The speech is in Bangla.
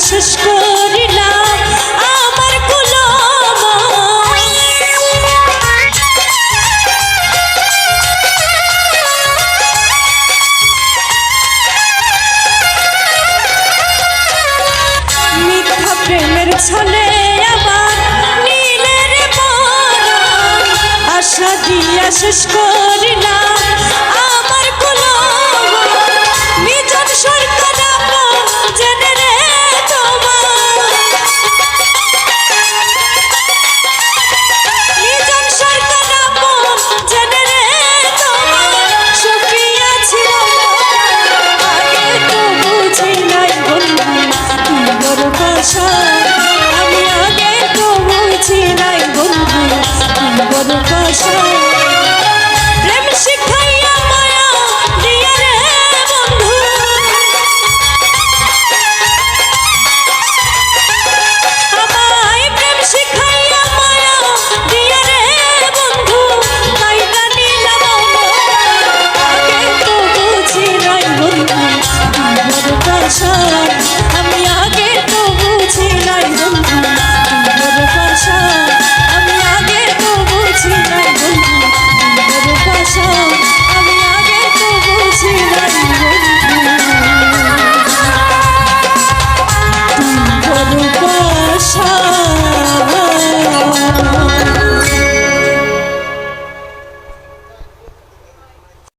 শেষ করিলাম আমার কুলো মিথ্যা প্রেমের ছলে আমার নীলের আশা দিয়া শেষ করিলাম আশা